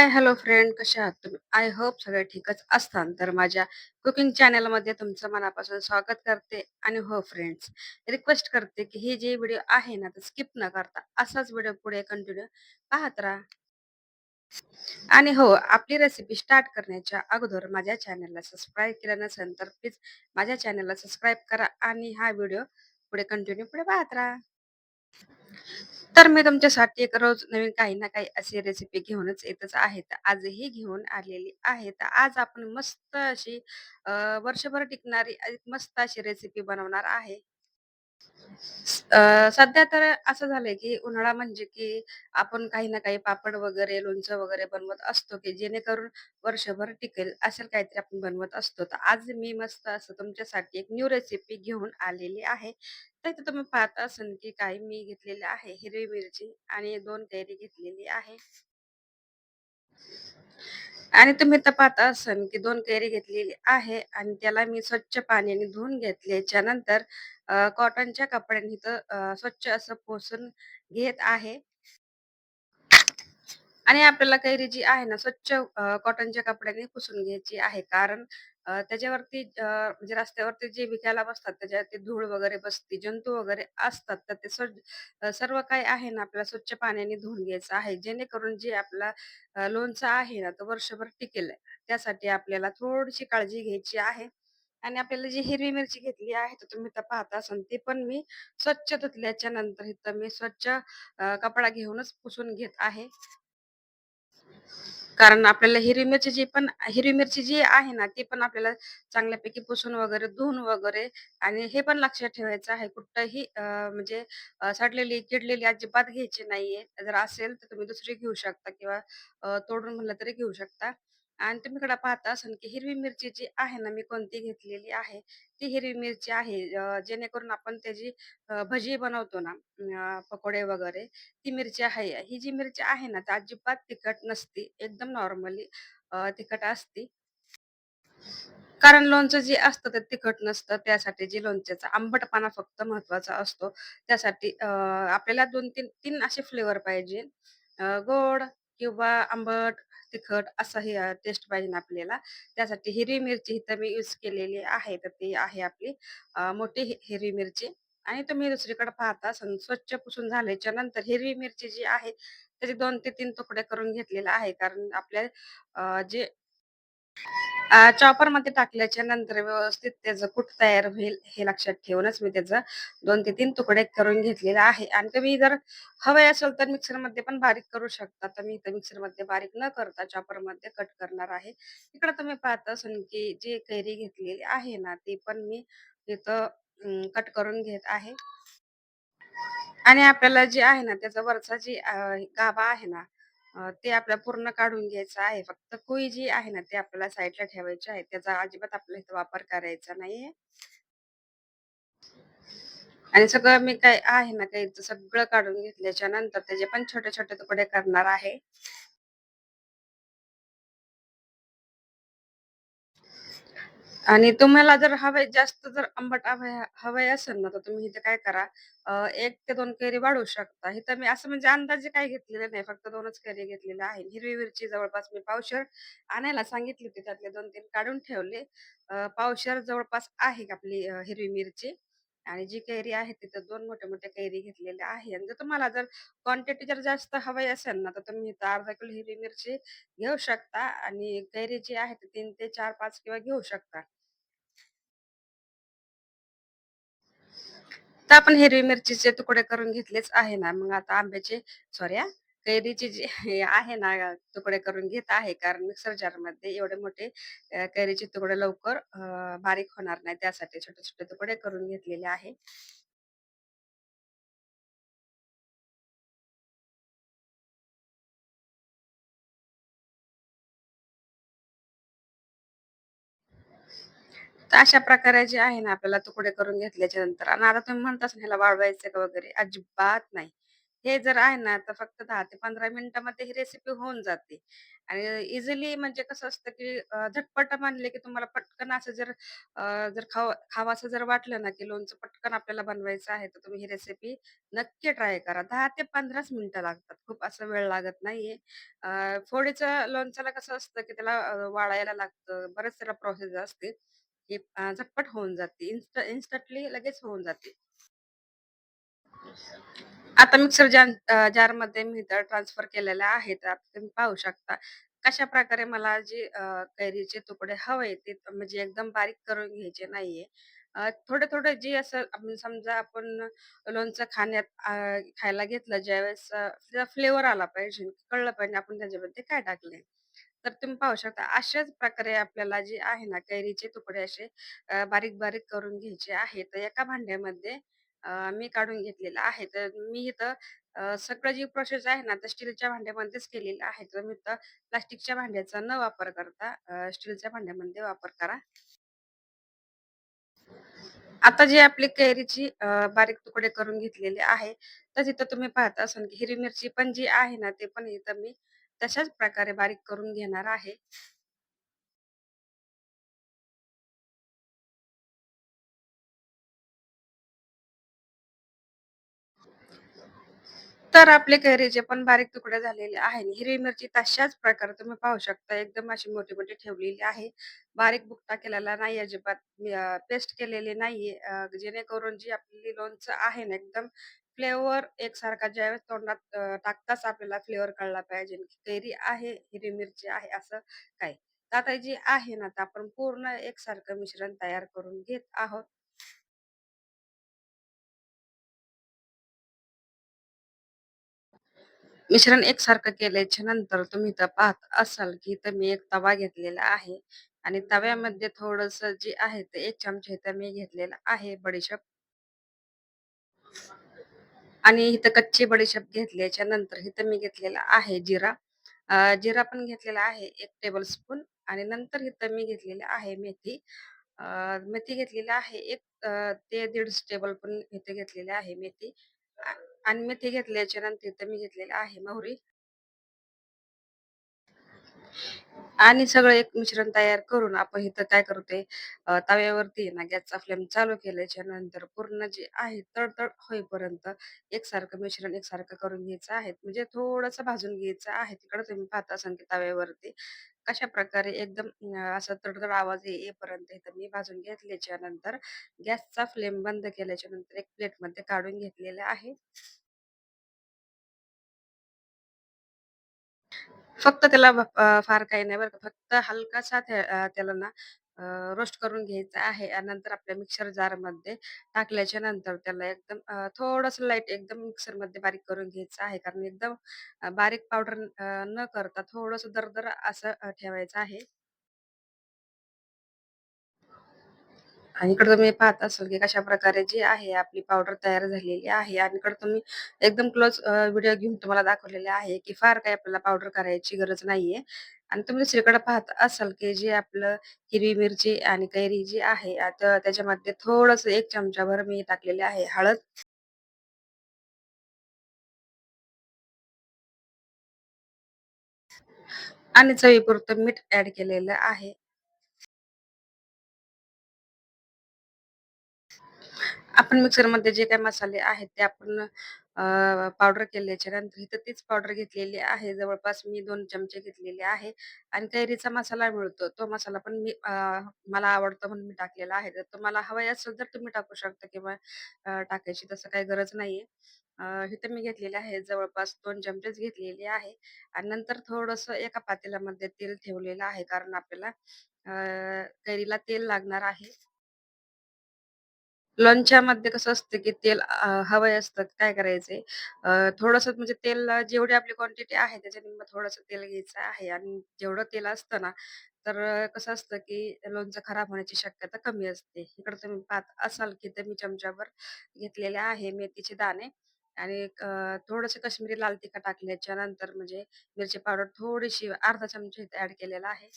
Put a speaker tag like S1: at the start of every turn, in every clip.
S1: हाय, hello friend कशा आहात तुम्ही? आय होप सगळे ठीकच असताल. तर माझ्या कुकिंग चॅनलमध्ये तुमचं मनापासून स्वागत करते आणि हो फ्रेंड्स, रिक्वेस्ट करते की ही जी व्हिडिओ आहे ना, तर स्किप न करता असाच व्हिडिओ पुढे कंटिन्यू पाहत राहा. आणि हो, आपली रेसिपी स्टार्ट करण्याच्या अगोदर माझ्या चॅनलला सबस्क्राईब केलं नसेल तर प्लीज माझ्या चॅनलला सबस्क्राईब करा आणि हा व्हिडिओ पुढे कंटिन्यू पुढे पाहत राहा. तर मी तुमच्यासाठी एक रोज नवीन काही ना काही अशी रेसिपी घेऊनच येतच आहे. तर आजही घेऊन आलेली आहे. तर आज आपण मस्त अशी अ, वर्षभर टिकणारी एक मस्त अशी रेसिपी बनवणार आहे. अ, सध्या तर असं झालंय की उन्हाळा म्हणजे की आपण काही ना काही पापड वगैरे, लोणचं वगैरे बनवत असतो की जेणेकरून वर्षभर टिकेल असेल काहीतरी आपण बनवत असतो. तर आज मी मस्त असं तुमच्यासाठी एक न्यू रेसिपी घेऊन आलेली आहे. तर इथे तुम्ही पाहत असाल की काही मी घेतलेली आहे हिरवी मिरची आणि 2 कैरी घेतलेली आहे. आणि तुम्ही तर पाहत असाल की 2 कैरी घेतलेली आहे आणि त्याला मी स्वच्छ पाण्याने धुवून घेतल्याच्या नंतर अ, कॉटनच्या कपड्यांनी इथं अ, स्वच्छ असं पुसून घेत आहे. आणि आपल्याला कैरी जी आहे ना स्वच्छ अ, कॉटनच्या कपड्याने पुसून घ्यायची आहे. कारण अ, त्याच्यावरती अ, म्हणजे रस्त्यावरती जे विकायला बसतात त्याच्यावरती धूळ वगैरे बसते, जंतू वगैरे असतात. तर ते स्व अ, सर्व काही आहे ना आपल्याला स्वच्छ पाण्याने धुवून घ्यायचं आहे. जेणेकरून जे आपला अ, लोणचं आहे ना, तो वर्षभर टिकेल. त्यासाठी आपल्याला थोडीशी काळजी घ्यायची आहे. आणि आपल्याला जी हिरवी मिरची घेतली आहे, तर तुम्ही तर पाहता असाल ती पण मी स्वच्छ धुतल्याच्या नंतर इथं मी स्वच्छ कपडा घेऊनच पुसून घेत आहे. कारण आपल्याला हिरवी मिरची जी पण हिरवी मिरची जी आहे ना, ती पण आपल्याला चांगल्यापैकी पुसून वगैरे, धुवून वगैरे आणि हे पण लक्षात ठेवायचं आहे कुठंही म्हणजे सडलेली, किडलेली अजिबात घ्यायची नाहीये. जर असेल तर तुम्ही दुसरी घेऊ शकता किंवा तोडून म्हणलं तरी घेऊ शकता. आणि तुम्ही इकडे पाहता असाल की हिरवी मिरची जी आहे ना, मी कोणती घेतलेली आहे, ती हिरवी मिरची आहे. जेणेकरून आपण त्याची भजी बनवतो ना, पकोडे वगैरे ती मिरची आहे. ही जी मिरची आहे ना, ती अजिबात तिखट नसती एकदम नॉर्मली तिखट असते. कारण लोणचं जे असतं ते तिखट नसतं. त्यासाठी जे लोणच्याचा आंबटपणा फक्त महत्त्वाचा असतो. त्यासाठी आपल्याला 2-3 3 असे फ्लेवर पाहिजे. गोड किंवा आंबट, तिखट असं हे टेस्ट पाहिजे आपल्याला. त्यासाठी हिरवी मिरची इथं मी यूज केलेली आहे. तर ती आहे आपली मोठी हिरवी मिरची आणि तुम्ही दुसरीकडे पाहता असाल स्वच्छ पुसून झाल्याच्यानंतर हिरवी मिरची जी आहे, त्याचे दोन ते तीन तुकडे करून घेतलेले आहे. कारण आपल्या जे चॉपर चॉपरमध्ये टाकल्याच्या नंतर व्यवस्थित त्याचं कूट तयार होईल हे लक्षात ठेवूनच मी त्याचं दोन ते तीन तुकडे करून घेतलेले आहे आणि तुम्ही जर हवे असेल तर मिक्सरमध्ये पण बारीक करू शकता. तर मी इथं मिक्सरमध्ये बारीक न करता चॉपरमध्ये कट करणार आहे. इकडं तुम्ही पाहत असून की जी कैरी घेतलेली आहे ना, ती पण मी इथं कट करून घेत आहे. आणि आपल्याला जे आहे ना, त्याचा वरचा जी गाभा आहे ना, अ, ते आपल्याला पूर्ण काढून घ्यायचं आहे. फक्त कुई जी आहे ना, ते आपल्याला साईडला ठेवायची आहे. त्याचा अजिबात आपल्या इथं वापर करायचा नाहीये. आणि सगळं मी काय आहे ना, काही सगळं काढून घेतल्याच्या नंतर त्याचे पण छोटे-छोटे तुकडे करणार आहे. आणि तुम्हाला जर हवे जास्त जर आंबट हवे हवे असेल ना, तर तुम्ही इथे काय करा अ, 1 ते 2 कैरी वाढवू शकता. इथं मी असं म्हणजे अंदाजे काही घेतलेलं नाही. फक्त 2च कैरी घेतलेल्या आहे. हिरवी मिरची जवळपास मी पावशेर आणायला सांगितली होती. त्यातले 2-3 काढून ठेवले. अ, पावशेर जवळपास आहे आपली अ, हिरवी मिरची आणि जी कैरी आहे तिथं 2 मोठ्या-मोठ्या कैरी घेतलेल्या आहे. आणि जर तुम्हाला जर क्वांटिटी जर जास्त हवी असेल ना, तर तुम्ही इथं अर्धा किलो हिरवी मिरची घेऊ शकता आणि कैरी जी आहे ती 3 ते 4-5 किंवा घेऊ शकता. आता आपण हिरवी मिरचीचे तुकडे करून घेतलेच आहे ना, मग आता आंब्याचे सॉरी कैरीचे जे हे आहे ना, तुकडे करून घेत आहे. कारण मिक्सर जारमध्ये एवढे मोठे कैरीचे तुकडे लवकर बारीक होणार नाही. त्यासाठी छोटे-छोटे तुकडे करून घेतलेले आहे. तर अशा प्रकारे जे आहे ना, आपल्याला तुकडे करून घेतल्याच्या नंतर आणि आता तुम्ही म्हणता ना, ह्याला वाळवायचं का वगैरे, अजिबात नाही. हे जर आहे ना, तर फक्त दहा ते 15 मिनिटामध्ये ही रेसिपी होऊन जाते. आणि इझिली म्हणजे कसं असतं, की झटपट मानले की तुम्हाला पटकन असं जर अ, जर खावं खावंसं जर वाटलं ना, की लोणचं पटकन आपल्याला बनवायचं आहे, तर तुम्ही ही रेसिपी नक्की ट्राय करा. दहा ते 15च मिनिटं लागतात. खूप असं वेळ लागत नाहीये. अ, फोडीचं लोणच्याला कसं असतं, की त्याला अ, वाळायला लागतं. बरेच त्याला प्रोसेस असते. हे झटपट होऊन जाते. इन्स्ट इन्स्टंटली लगेच होऊन जाते. आता मिक्सर जार अ, जारमध्ये मी तर ट्रान्सफर केलेलं आहे. तर तुम्ही पाहू शकता. कशा प्रकारे मला जे कैरीचे तुकडे हवे ते म्हणजे एकदम बारीक करून घ्यायचे नाहीये. थोडे-थोडे जे असं समजा आपण लोणचं खाण्यात खायला घेतलं ज्यावेळेस त्याचा फ्लेवर आला पाहिजे, कळलं पाहिजे आपण त्याच्यामध्ये काय टाकले तर तुम्ही पाहू शकता. अशाच प्रकारे आपल्याला जे आहे ना कैरीचे तुकडे असे अ, बारीक-बारीक करून घ्यायचे आहेत. तर एका भांड्यामध्ये अ, मी काढून घेतलेलं आहे. तर मी इथं अ, सगळं जी प्रोसेस आहे ना, तर स्टीलच्या भांड्यामध्येच केलेली आहे. तर मी तर प्लास्टिकच्या भांड्याचा न वापर करता अ, स्टीलच्या भांड्यामध्ये वापर करा. आता जी आपली कैरीची अ, बारीक तुकडे करून घेतलेले आहे, तर तिथं तुम्ही पाहत असाल की हिरवी मिरची पण जी आहे ना, ते पण इथं मी तशाच प्रकारे बारीक करून घेणार आहे. तर आपले कैरीचे पण बारीक तुकडे झालेले आहे. हिरवी मिरची तशाच प्रकारे तुम्ही पाहू शकता एकदम अशी मोठी-मोठी ठेवलेली आहे. बारीक बुकटा केलेला नाही अजिबात. पेस्ट केलेली नाहीये. जेणेकरून जी आपली लोणचं आहे ना, एकदम फ्लेवर एकसारखा ज्यावेळेस तोंडात अ, टाकताच आपल्याला फ्लेवर कळला पाहिजे, की कैरी आहे, हिरवी मिरची आहे असं काय. तर आता जी आहे ना, तर आपण पूर्ण एकसारखं मिश्रण तयार करून घेत आहोत. मिश्रण एकसारखं केल्याच्यानंतर तुम्ही इथं पाहत असाल, की इथं मी एक तवा घेतलेला आहे आणि तव्यामध्ये थोडस जे आहे ते एक चमचा इथं मी घेतलेला आहे बडीशेप आणि इथं कच्ची बडीशेप घेतल्याच्या नंतर इथं मी घेतलेला आहे जिरा. अ, जिरा पण घेतलेला आहे एक टेबल स्पून आणि नंतर इथं मी घेतलेली आहे मेथी. अ, मेथी घेतलेली आहे एक अ, ते दीड टेबल पण इथे घेतलेली आहे मेथी. आ आणि मेथी घेतल्याच्या नंतर इथं मी घेतलेली आहे मोहरी. आणि सगळं एक मिश्रण तयार करून आपण इथं काय करतोय अ, तव्यावरती आहे ना गॅसचा फ्लेम चालू केल्याच्यानंतर पूर्ण जे आहे तडतड होईपर्यंत एकसारखं मिश्रण एकसारखं करून घ्यायचं आहे. म्हणजे थोडंसं भाजून घ्यायचं आहे. तिकडं तुम्ही पाहत असाल की तव्यावरती कशाप्रकारे एकदम असं तडतड आवाज ये येईपर्यंत इथं मी भाजून घेतल्याच्या नंतर गॅसचा फ्लेम बंद केल्याच्यानंतर एक प्लेटमध्ये काढून घेतलेलं आहे. फक्त त्याला भ अ, फार काही नाही बरं का. फक्त हलकासा त्या अ, त्याला ना रोस्ट करून घ्यायचा आहे आणि नंतर आपल्या मिक्सर जारमध्ये टाकल्याच्या नंतर त्याला एकदम अ, थोडंसं लाइट एकदम मिक्सरमध्ये बारीक करून घ्यायचं आहे. कारण एकदम अ, बारीक पावडर न करता थोडंसं दरदर असं अ, ठेवायचं आहे. आणि इकडे तुम्ही पाहत असाल, की कशा प्रकारे जी आहे आपली पावडर तयार झालेली आहे आणि इकडे तुम्ही एकदम क्लोज व्हिडिओ घेऊन तुम्हाला दाखवलेले आहे, की फार काही आपल्याला पावडर करायची गरज नाहीये. आणि तुम्ही दुसरीकडे पाहत असाल, की जे आपलं हिरवी मिरची आणि कैरी जी आहे आता त्याच्यामध्ये थोडस एक चमचाभर मी टाकलेले आहे हळद आणि चवीपुरतं मीठ ऍड केलेलं आहे. आपण मिक्सरमध्ये जे काही मसाले आहेत ते आपण पावडर केल्याच्यानंतर इथं तीच पावडर घेतलेली आहे. जवळपास मी दोन चमचे घेतलेले आहे आणि कैरीचा मसाला मिळतो. तो मसाला पण मी अ, मला आवडतो म्हणून मी टाकलेला आहे. जर तुम्हाला हवं असेल तर तुम्ही टाकू शकता किंवा टाकायची तसं काही गरज नाहीये. अ, इथं मी घेतलेले आहे जवळपास दोन चमचेच घेतलेले आहे आणि नंतर थोडस एका पातेल्यामध्ये तेल ठेवलेलं आहे कारण आपल्याला अ, कैरीला तेल लागणार आहे. लोणच्यामध्ये कसं असतं, की तेल अ, हवं असतं. काय करायचंय अ, थोडंसं म्हणजे तेल अ, जेवढी आपली क्वांटिटी आहे त्याच्या निम्मं थोडंसं तेल घ्यायचं आहे आणि जेवढं तेल असतं ना, तर अ, कसं असतं, की लोणचं खराब होण्याची शक्यता कमी असते. इकडे तुम्ही पाहत असाल, की तर मी चमचाभर घेतलेले आहे मेथीचे दाणे आणि अ, थोडंसं काश्मीरी लाल तिखट टाकल्याच्या नंतर म्हणजे मिरची पावडर थोडीशी अर्धा चमचा इथे ॲड केलेला आहे.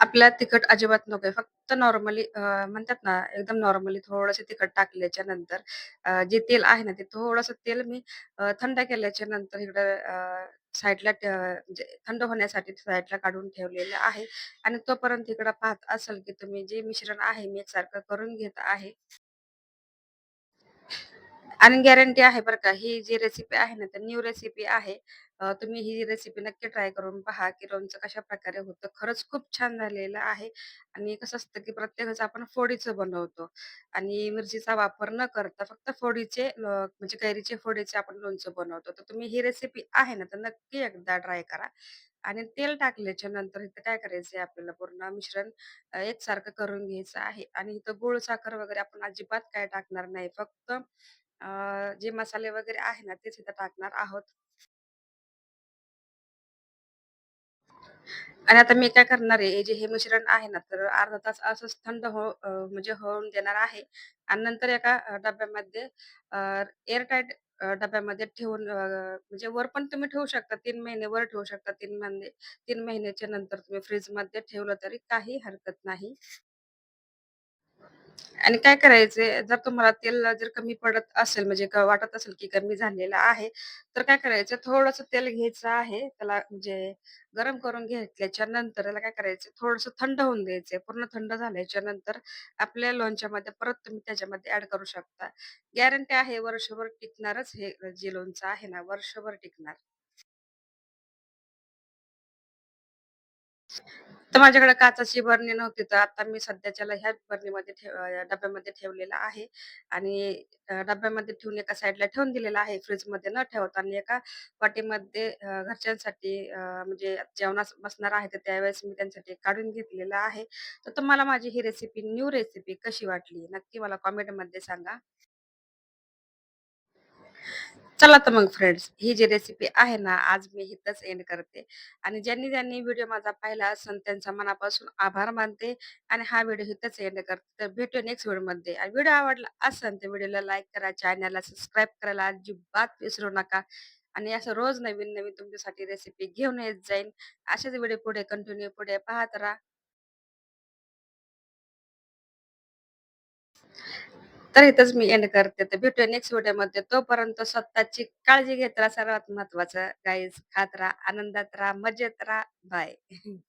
S1: आपल्याला तिखट अजिबात नकोय. फक्त नॉर्मली अ, म्हणतात ना, एकदम नॉर्मली थोडंसं तिखट टाकल्याच्या नंतर अ, जे तेल आहे ना, ते थोडंसं तेल मी अ, थंड केल्याच्यानंतर इकडं अ, साईडला म्हणजे थंड होण्यासाठी साईडला काढून ठेवलेलं आहे आणि तोपर्यंत इकडं पाहत असाल, की तुम्ही जे मिश्रण आहे, मी एकसारखं करून घेत आहे. आणि गॅरंटी आहे बरं का, ही जी रेसिपी आहे ना, तर न्यू रेसिपी आहे. तुम्ही ही रेसिपी नक्की ट्राय करून पहा, की लोणचं कशा प्रकारे होतं. खरंच खूप छान झालेलं आहे आणि कसं असतं, की प्रत्येकाचं आपण फोडीचं बनवतो आणि मिरचीचा वापर न करता फक्त फोडीचे म्हणजे कैरीचे फोडीचे आपण लोणचं बनवतो. तर तुम्ही ही रेसिपी आहे ना, तर नक्की एकदा ट्राय करा आणि तेल टाकल्याच्या नंतर इथं काय करायचंय आपल्याला पूर्ण मिश्रण अ, एकसारखं करून घ्यायचं आहे आणि इथं गूळ, साखर वगैरे आपण अजिबात काय टाकणार नाही. फक्त अ, जे मसाले वगैरे आहे ना, तेच इथं टाकणार आहोत. आणि आता मी काय करणार आहे, हे जे हे मिश्रण आहे ना, तर अर्धा तास असंच थंड हो अ, म्हणजे होऊन देणार आहे आणि नंतर एका अ, डब्यामध्ये एअरटाईट डब्यामध्ये ठेवून अ, म्हणजे वर पण तुम्ही ठेवू शकता. 3 महिने वर ठेवू शकता. 3 महिने 3 महिन्याच्या नंतर तुम्ही फ्रीजमध्ये ठेवलं तरी काही हरकत नाही. आणि काय करायचंय, जर तुम्हाला तेल जर कमी पडत असेल, म्हणजे क वाटत असेल की कमी झालेलं आहे, तर काय करायचं थोडंसं तेल घ्यायचं आहे. त्याला म्हणजे गरम करून घेतल्याच्या नंतर त्याला काय करायचं थोडंसं थंड होऊन द्यायचंय. पूर्ण थंड झाल्याच्यानंतर आपल्या लोणच्यामध्ये परत तुम्ही त्याच्यामध्ये ॲड करू शकता. गॅरंटी आहे वर्षभर टिकणारच हे जे लोणचं आहे ना, वर्षभर टिकणार. तर माझ्याकडे काचाची बरणी नव्हती, तर आता मी सध्याच्याला ह्याच बरणीमध्ये ठेव डब्यामध्ये ठेवलेला आहे आणि डब्यामध्ये ठेवून एका साईडला ठेवून दिलेलं आहे फ्रीजमध्ये न ठेवता आणि एका वाटीमध्ये घरच्यांसाठी म्हणजे जेवणास बसणार आहे, तर त्यावेळेस मी त्यांच्यासाठी काढून घेतलेलं आहे. तर तुम्हाला माझी ही रेसिपी, न्यू रेसिपी कशी वाटली? नक्की मला कॉमेंटमध्ये सांगा. चला तर मग फ्रेंड्स, ही जी रेसिपी आहे ना, आज मी इथंच एंड करते आणि ज्यांनी ज्यांनी व्हिडिओ माझा पाहिला असेल त्यांचा मनापासून आभार मानते आणि हा व्हिडिओ इथंच एंड करते. तर भेटू नेक्स्ट व्हिडिओमध्ये आणि व्हिडिओ आवडला असेल तर व्हिडिओला लाईक करा, चॅनलला सबस्क्राईब करायला अजिबात विसरू नका आणि असं रोज नवीन-नवीन तुमच्यासाठी रेसिपी घेऊन येत जाईन. असेच व्हिडिओ पुढे कंटिन्यू पुढे पाहत राहा. तर इथंच मी एंड करते. तर भेटूया नेक्स्ट व्हिडिओमध्ये. तोपर्यंत स्वतःची काळजी घेत राहा. सर्वात महत्त्वाचं गाईज खात राहा, आनंदात राहा, मजेत राहा. बाय.